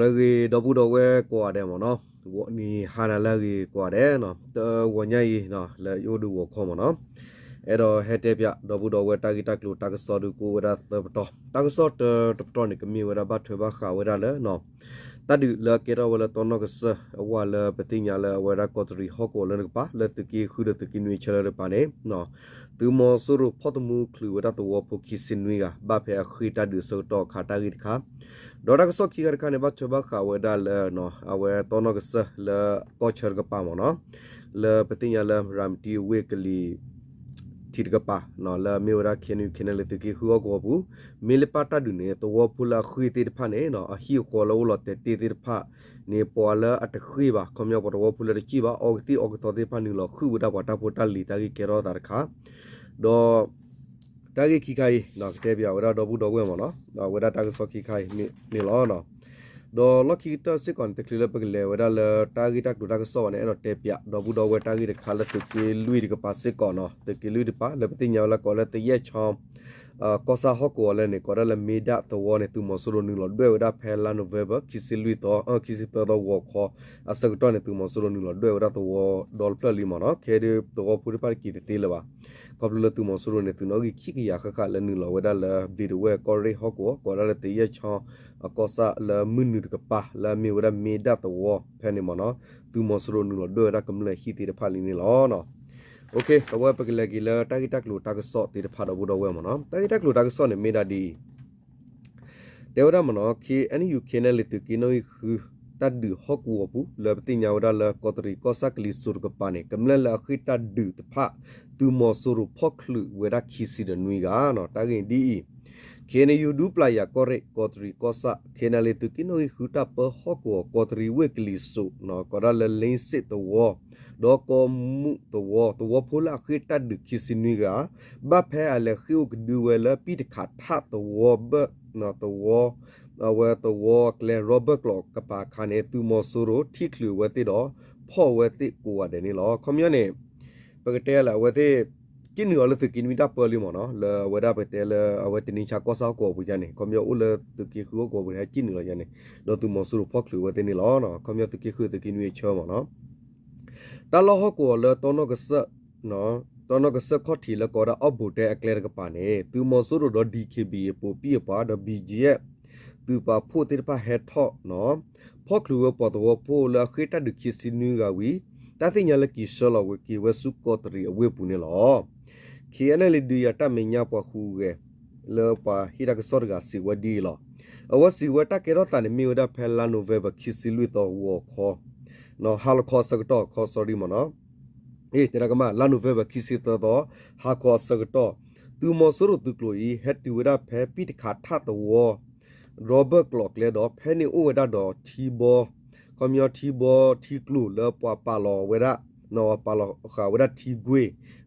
လည်းကြီးတော့ဘူးတော့ဝဲကွာတယ်မနော်ဝနီဟာနာလည်းကြီးကွာတယ်နော်တဝညကြီးနော်လေယိုဒူဝခေါ်မနော်အဲ့တော့ဟက်တဲ့ပြတော့ဘူးတော့ဝဲတာဂီတက်လို့တာကစောဒူကိုဝရသဘတော့တာကစောတတော့နေကမီဝရဘတ်ထွေဘခါဝရလဲနော်တဒူလကေရဝလတော့နော်ကစဝါလပတိညာလဝရကောတရီဟောကိုလနကပါလက်တကီခုဒတကီနွေချရပါနေနော် သူမောဆူရဖတ်မှုခလူဝရတော့ပိုကီစင်နွေကဘာဖဲခိတာဒူဆောတော့ခါတာဂီတခါဒေါ်ဒါကဆော့ခီကရခါနေဘတ်ချဘခါဝဒါလနော်အဝဲတော့နော်ကစလကောချရကပါမနော်လပတိညာလရမ်တီဝေကလီတီကပါနော်လာမေဝရာခေနုခေနလေတကီခူအောဘူးမေလပတာဒုနေတော့ပူလာခွေတေဖာနေနော်အဟီကောလောလတေတေတေဖာနေပေါ်လာအတခွေပါခမောပေါ်ပူလာချီပါအော်တီအော်တော်တေဖာနီလောခုဝဒပါတာပိုတာလီတာကီကေရောတာခါ တော့တာဂိခိခိုင်နော်တဲ့ပြဝရတော့ဘူးတော့ဝဲမနော်တော့ဝရတာကစခိခိုင်မိမိလောနော်တော့လခိတစကွန်တကလပကလေဝရလတာဂိတက်ဒူတာကစောနေတော့တဲ့ပြတော့ဘူးတော့ဝဲတာဂိတခါလက်တကေလူရီကပါစကောနော်တကေလူဒီပါလပတိညာလကောလက်တရဲ့ချောင်းအာ ကောစာဟောကောလည်းနေကောရလမေဒတ်တော်နေသူမဆူရနူလဒွဲဝဒဖဲလာနိုဗေဘာကီစီလူတော့အကီစီတော်ဝခေါ်အစကတော့နေသူမဆူရနူလဒွဲဝဒတော်ဒေါ်ပလလီမနော်ခဲဒီတော်ပူရပါကီတေးလပါကဘလတူမဆူရနေသူနော်ကြီးခိကရခခလနူလဝဒလဘီဒဝဲကောရီဟောကောကောရလတေရချောင်းအကောစာလမွနူကပါလာမီဝဒမေဒတ်တော်ဖဲနေမနော်သူမဆူရနူလဒွဲရကမလဟီတေဖာလီနေလောနော် โอเคตะวะปะกะละกีละตะกิตะกลูตะกะซอติตะพะดอบูดอเวมะเนาะตะกิตะกลูตะกะซอเนเมดาดีเตวดะมะเนาะคีอันยูเคเนลิตุกิโนอิคูตัดดือฮอกวัวปูเลปติญาวดาละกอตริกอสักลิสุรกปาเนกําลังละคิตัดดือตะพะตูมอสุรุพอคลุเวราคีซิดะนุยกาเนาะตะกินดี စ်တောဒေါ်ကောမှုတောတောဖိုလာခိတဒခိစနီကဘဖဲအလခိုကဒူဝဲလပိတခါထတောဘနော်တောအဝဲတောကလေရောဘတ်ကလော့ကပါခါနေသူမောဆူရိုထိခလူဝဲတိတော့ဖော့ဝဲတိကိုဝတယ်နီလောကွန်မြူနီပကတဲလာဝဲတိ กินเหนือเลยตึกินมีดับเปอร์ลิมอเนาะเลยเวลาไปเตะเลยเอาไว้ตินิชาก็เศร้ากว่าปุยจันนี่คอมยออุเลยตึกิคือก็ปุยจันกินเหนือจันนี่เราตุมอสุรุพอกหรือว่าเตนี่ล้อเนาะคอมยอตึกิคือตึกินมีเชื่อมอเนาะตลอดฮอกว่าเลยตอนนกเสเนาะตอนนกเสข้อทีแล้วก็ได้อบุตรแอคเลร์กับปานเอตุมอสุรุดอดีเคบีปูปีปาดอบีจีเอตุปาพูดติปาเฮทอเนาะพอกหรือว่าปอตัวพูดแล้วคิดตัดดึกคิดสินึกาวี တသိညာလကီရှောလဝကီဝဆုကောတရီအဝေပူနေလောခေအနယ်လီဒူယတမညာပခုကဲလောပါဟိရကစောရကစီဝဒီလောအဝစီဝတကေရတန်မီဝဒဖဲလာနိုဗေဘခိစီလူတော်ဝခေါ်နော်ဟာလခေါ်စကတော့ခေါ်စောရီမနော်အေးတရကမလာနိုဗေဘခိစီတော်ဟာခေါ်စကတော့သူမဆရတုကလိုဤဟက်တီဝဒဖဲပိတခါထတော်ရောဘတ်ကလော့ကလေတော့ဖဲနေဥဝဒတော့တီဘော ကွန်မြူတီဘောတီကလူလပွားပါလောဝဒ နော်ပါလောခါဝဒတီဂွေ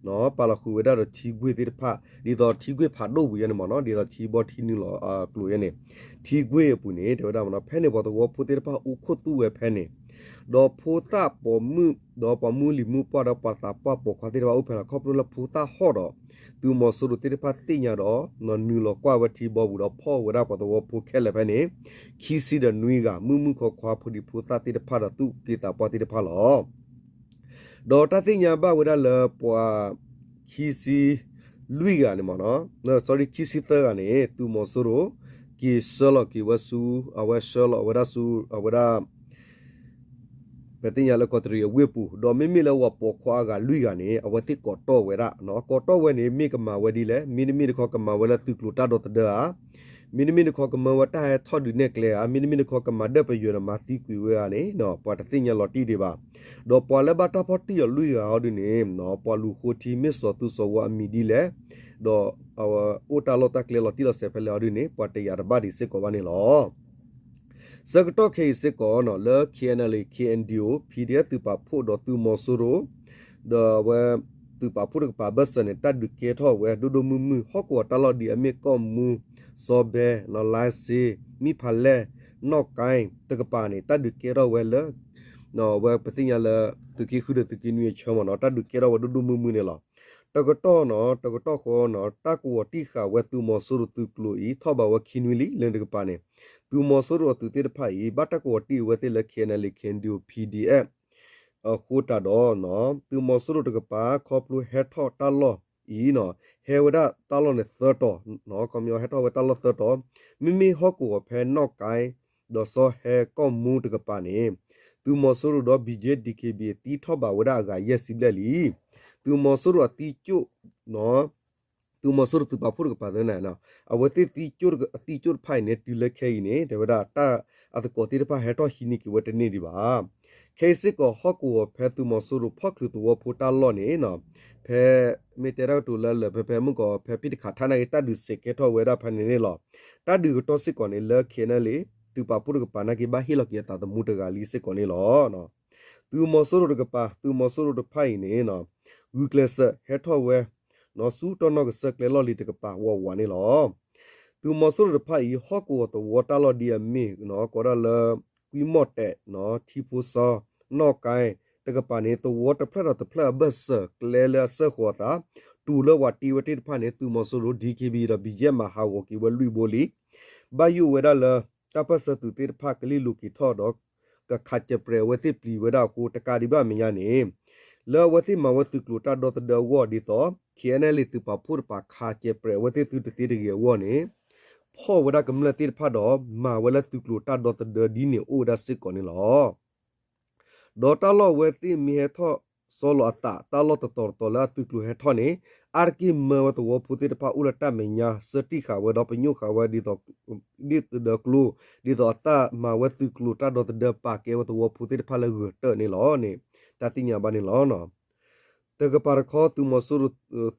နော်ပါလောခုဝဒတော့တီဂွေတိဖာဒီတော့တီဂွေဖာတော့ဝရနေမနော်ဒီတော့တီဘောတီနီလောအာကလူရနေတီဂွေပူနေတယ်တော့မနော်ဖဲနေဘောတော့ဖူတိဖာဥခုတူဝဲဖဲနေတော့ဖူတာပေါ်မှုတော့ပမှုလီမှုပေါ်တော့ပတာပပေါ်ခွာတိတော့ဥဖဲခေါပလိုလဖူတာဟော့တော့သူမောဆူရတိဖတ်တိညာတော့နော်နူလောကွာဝတီဘောဘူးတော့ဖောဝရပတော့ဖိုခဲလည်းပဲနေခီစီဒနွီကမူမူခေါ်ခွာဖူဒီဖူတာတိတဖတ်တော့သူကေတာပေါ်တိတဖတ်လော ဒေါ်တတိညာဘဝရလပွာခီစီလူီကနေမနော်နော် sorry ခီစီတာကနေသူမောဆူရကီဆလကီဝဆူအဝဆလအဝရဆူအဝရပတင်ရလကောတရီဝေပူဒေါ်မီမီလဝပေါ်ခွာကလူကနေအဝတိကောတော့ဝဲရနော်ကောတော့ဝဲနေမိကမာဝဲဒီလေမီနီမီခေါကမာဝဲလတုကလူတာတော့တဒါ မီနီမီခေါကမာဝတာဟထော်ဒူနေကလေအမီနီမီခေါကမာဒပယရမာတိကွေဝဲကနေနော်ပေါ်တတင်ရလော်တီဒီပါဒေါ်ပေါ်လဘတာဖော်တီရလူရဟောဒီနေနော်ပေါ်လူခိုတီမစ်စောသူစောဝအမီဒီလေဒေါ်အဝအိုတာလော်တာကလေလော်တီလော်ဆေဖဲလော်ဒီနေပေါ်တရဘာဒီစစ်ကောပါနေလောစကတော့ခေစစ်ကောနော်လ KNL KNDO PDF သူပါဖို့တော့သူမော်ဆိုရိုဒဝဲသူပါဖို့ကပါဘစနဲ့တတ်ဒုကေထောဝဲဒိုဒိုမူမူဟော့ကောတလော်ဒီအမေကောမူ စောဘဲနော်လိုင်းစီမိဖလဲနော့ကိုင်းတကပါနေတတ်ဒုကေရောဝဲလနော်ဝဲပတိညာလသူကိခုဒသူကိနွေချောမနော်တတ်ဒုကေရောဝဒိုဒိုမူမူနေလောတကတော့နော်တကတော့ခေါ်နော်တကူတိခါဝဲသူမဆူရသူကလူဤထောပါဝခင်ဝီလီလန်တကပါနေသူမဆူရသူတေတဖိုင်ဘတ်တကောတိဝဲတေလခဲနလခင်ဒီ PDF အခုတာတော့နော်သူမဆူရတကပါခေါပလူဟက်ထောတာလော ဤနော်ဟေဝဒတာလောနေသတော့နော်ကမျိုးဟက်ထောဝဲတာလောသတော့မိမိဟော့ကိုဖဲနော့ကိုင်းဒဆဟဲကောမူတကပါနေသူမဆူရတော့ BJDKB တီထောပါဝဒကရက်စီလက်လီသူမဆူရတီကျုနော်သူမဆူရသူပါဖုရကပါဒနာနော်အဝတိတီကျုအတီကျုဖိုင်နေတူလက်ခဲနေတဝဒတာအတကိုတီတပါဟဲတော့ဟီနီကဝတနေဒီပါ ခေစစ်ကိုဟော့ကိုဖဲသူမဆူရဖောက်လူသူဝဖိုတာလော့နေနော်ဖဲမေတရာတူလလဖဲဖဲမှုကိုဖဲပိတခါထာနေတတ်ဒုစေကေတော့ဝဲတာဖနေနေလောတတ်ဒုတော့စစ်ကိုနေလခဲနေလေသူပါပုရကပါနာကေဘာဟီလော့ကေတာတမှုတကလီစစ်ကိုနေလောနော်သူမဆူရကပါသူမဆူရတဖိုင်နေနော်ဝူကလစဟဲထော့ဝဲနော်စူတော့နော်ကစကလေလော်လီတကပါဝဝနေလောသူမဆူရဖိုင်ဟော့ကိုတော့ဝတာလော်ဒီအမီနော်ကောရလ ကွီမော့တဲ့နော်တီပူစာနော်ကိုင်းတကပါနေတော့ဝတ်ဖလက်တော့ဖလက်ဘတ်စကလေလဆခေါ်တာတူလဝတီဝတိဖာနေသူမဆူရ DKB တော့ဘီဂျက်မှာဟာဝကီဝလူဘိုလီဘယူဝဲဒါလတပစတူတိဖာကလီလူကီထော့တော့ကခတ်ချပရဝတိပလီဝဒါကိုတကာဒီဘမညာနေလောဝတိမဝတိကလူတာဒေါ်တဒဝဒီတော့ KNL တူပါဖုရပါခါချပရဝတိတူတတိရဝနေ ဖောဝဒကမလတိဖာတော့မာဝလတူကလူတာဒေါ်တဒဒီနေအိုဒါစစ်ကောနေလောဒေါ်တာလောဝတိမီဟထောစောလောအတာတာလောတတော်တော်လာတူကလူဟထောနေအာကိမဝတဝပူတိတပါဥလတမညာစတိခဝဒပညုခဝဒီတော့ဒီတကလူဒီတော့တာမဝတုကလူတာတော့တပါကေဝတဝပူတိတပါလဂတနေလောနေတတိညာဘာနေလောနော် တကပါရခောသူမဆူ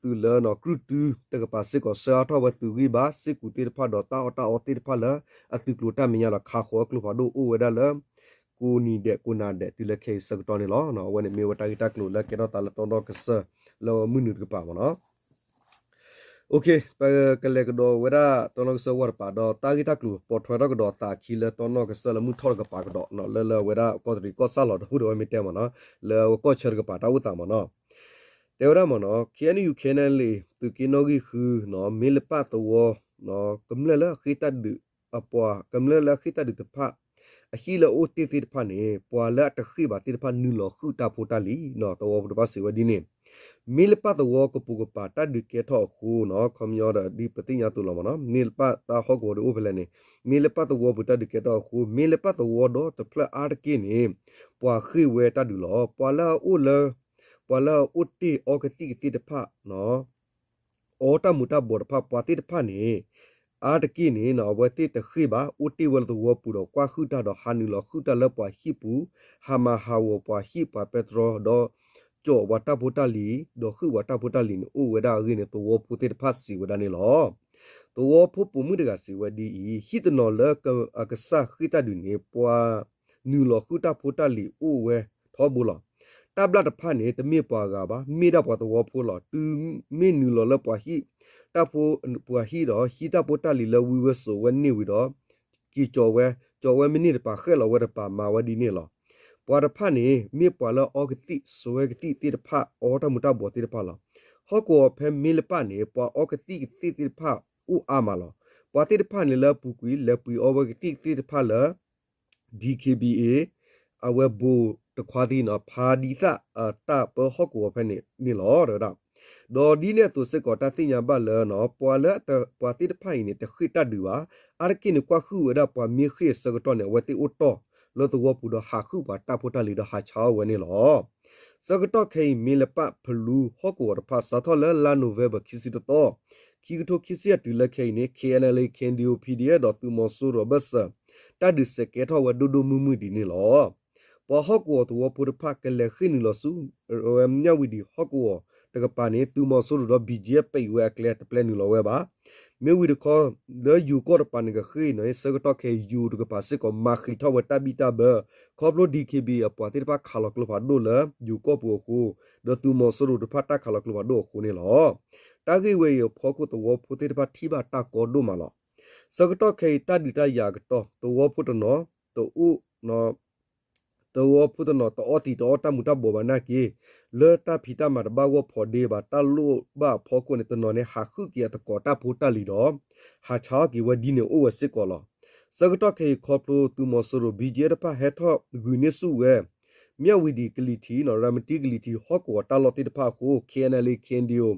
သူလနော်ကရုတူတကပါစစ်ကိုစာထောဝသူဂိဘာစစ်ကူတိတဖာတော့တာအတာအတိတဖာလအတုကလူတမညာလခါခောကလူဖာဒိုဥဝဒလကိုနီတဲ့ကိုနာတဲ့တိလခေစကတော်နေလောနော်ဝနေမေဝတာဂီတကလူလက်ကေတော့တာလတော်တော့ကဆလောမနုကပါမနော်โอเคปကလေကဒဝရတနကစဝရပါတော့တာဂီတကလူပေါ်ထွေတော့ကတော့တာခီလေတနကစလမှုထော်ကပါကတော့နော်လဲလဲဝရကောတရီကောဆာလောဟူတော့မီတဲမနော်လဲကောချရကပါတာဝတာမနော် တေဝရမနော် KNU KNL လေသူကီနိုဂီခူနော်မီလပတ်တော့နော်ကမ္လလခိတဒအပွားကမ္လလခိတဒတဖအဟီလအိုတီတီတဖနေပွာလာတခိပါတီတဖနူလခုတာဖိုတာလီနော်တော့ဘဒပါစီဝဒီနေမီလပတ်တော့ကပူကပါတဒကေထောခုနော်ခမယောဒဒီပတိညာတူလောမနော်မီလပတ်တာဟောကိုဒိုဖလနေမီလပတ်တော့ဘတဒကေထောခုမီလပတ်တော့တော့တဖလအာတကိနေပွာခိဝဲတဒူလောပွာလာအိုလ ပွာလာဥတီအောကတိတိတဖနော်အောတမူတဘောတဖပွာတိတဖနေအာတကိနေနော်ဝတိတခိပါဥတီဝလတော့ပူတော့ကွာခုတတော့ဟာနူလခုတလပွာဟိပူဟာမဟာဝပွာဟိပါပက်ထရောတော့ကြောဝတာဘူတာလီဒိုခုဝတာဘူတာလီနိုဝဒါရင်းတောဝပူတေဖတ်စီဝဒါနေလောတောဝဖုပမှုတကစီဝဒီဟိတနော်လကအကဆာခိတဒူနေပွာနူလခုတာဘူတာလီအိုဝဲထောဘူလော တဘလတ်ဖာနေတမေပွာကပါမိဒပွာတောဖိုလောတူမေနူလလပွာဟိတဖိုပွာဟိတော့ဟိတဘူတာလီလဝီဝဆိုဝနေဝီတော့ကီကြောဝဲကြောဝဲမိနစ်ပါခဲလောဝဲတပါမာဝဒီနေလောပွာတဖနေမြေပွာလအောကတိဆွဲကတိတိတဖအောတမူတဘောတိတဖလာဟောကောဖဲမီလပနေပွာအောကတိတိတိတဖဥအာမလာပွာတိတဖနေလပူကွီလပူအောဘကတိတိတဖလာ DKBA အဝဘူ တခွာဒီနော်ဖာဒီသအတာပဟောကောဖဲနေနေလောရတာဒေါ်ဒီနဲ့သူစစ်ကောတတိညာဘလနော်ပွာလက်တပွာတိတဖိုင်နေတခိတဒူဝါအာကိနကွာခုဝဒပွာမြေခိစကတော့နေဝတိဥတော့လောတဝပူဒဟာခုပါတာဖိုတာလီဒဟာချောဝနေလောစကတော့ခေမီလပဖလူဟောကောရဖာစာထောလလာနိုဗေဘခီစီတော့ခီကတိုခီစီတူလခေနေ KNL KNDO PDF တော့သူမဆူရဘဆတဒစကေထောဝဒူဒူမူမူဒီနေလော ပဟောကောတဝပူရဖကလေခိနီလောဆူရမ်ညဝီဒီဟောကောတကပါနေသူမဆူရတော့ BGF ပိဝဲကလေတပလန်နူလောဝဲပါမေဝီဒခေါ်လေယူကောပန်ကခိနော်စကတော့ခေယူဒကပါစကမခိထဝတဘီတာဘခေါပလို DKB အပွားတိပါခါလကလဖာဒိုလယူကောပူခုဒသူမဆရဒဖတာခါလကလဖာဒိုခုနေလောတာဂိဝေယဖောကုတဝဖုတိပါတိပါတာကောဒိုမလောစကတော့ခေတဒီတယာကတော့တဝဖုတနောတူဥနော် တောဖုတနောတောတီတောတမှုတဘောဘနာကေလေတာဖီတာမတ်ဘာဝဖော်ဒေဘာတလုဘာဖောကုနေတနောနေဟာခုကီယတကောတာဖူတလီတော့ဟာချာကီဝဒီနေအိုဝစစ်ကောလောစကတော့ခေခေါပလိုတူမဆရဘီဂျေတဖဟက်ထောဂူနေစုဝဲ မြဝီဒီကလီတီနော်ရမတီကလီတီဟော့ကောတာလော်တီတဖခု KNL KNDO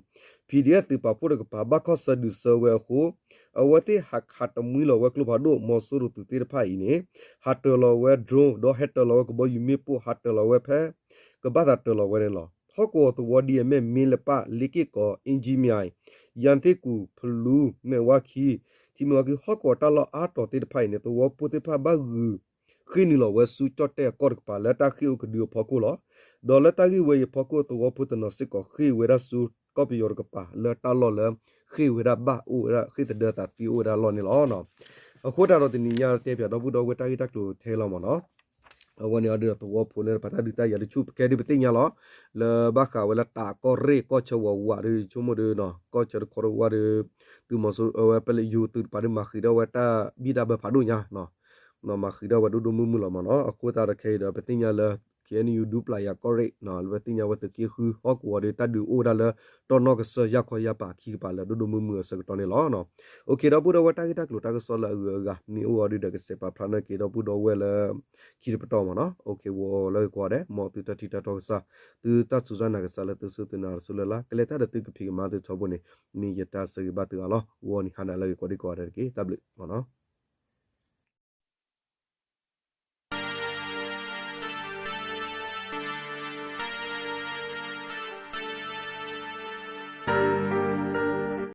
PDF တပပုရကပဘခောဆဒုဆဝဲခုအဝတိဟခတ်တမွီလောဝဲကလဘဒိုမောဆရတူတီတဖအီနေဟတ်တလောဝဲဒရုန်းဒိုဟက်တလောကဘယူမီပူဟတ်တလောဝဲဖဲကဘာဒတ်တလောဝဲလောဟော့ကောတဝဒီမဲမင်းလပလီကီကောအင်ဂျီမြိုင်ယန်တေကူဖလူမေဝါခီတီမောကီဟော့ကောတလောအာတော်တီတဖိုင်နေတဝပုတိဖဘဂူ ခိနီလောဝဲဆူချတ်တဲ့ကော့ကပါလက်တာခိုကဒီဖော်ကိုလောဒေါ်လက်တာကြီးဝဲဖော်ကိုတဝပုတနစစ်ကောခိဝဲရဆူကောပီယောကပါလက်တာလောလဲခိဝဲရဘာဥရခိတဒတာတီဥရလောနေလောနော်အခုတာတော့တင်ညာတဲ့ပြတော့ဘူးတော့ဝဲတာကြီးတက်လို့ထဲလောမနော်အဝန်ရတဲ့တော့ဖိုလေပတာဒီတရရချုကဲဒီပတိညာလောလဘခဝဲလာတာကောရေကောချဝဝရချုမဒနော်ကောချရကောဝရသူမဆူဝဲပလေယူသူပါဒမခိတော့ဝတာဘီဒါဘဖာဒုညာနော် နော်မခိတော့ဝဒုဒုမှုမှုလောမနော်အခုတာရခဲတော့ပတိညာလာ KNU dupla ya correct na lwe tinya wa te ki khu hok wa de tadu o da la to no ka sa ya kho ya pa ki pa la do do mu mu sa to ne lo no okay da bu da wa ta ki ta klo ta ka so la u ga mi o wa de da ka se pa phana ke da bu do we la ki de pa to ma no okay wo la ko de mo tu ta ti ta to sa tu ta su za na ka sa la tu su tu na su la la ka le ta da tu ka phi ma tu cho bu ne mi ya ta sa ba tu a lo wo ni hana la ko de ko de ki ta bli mo no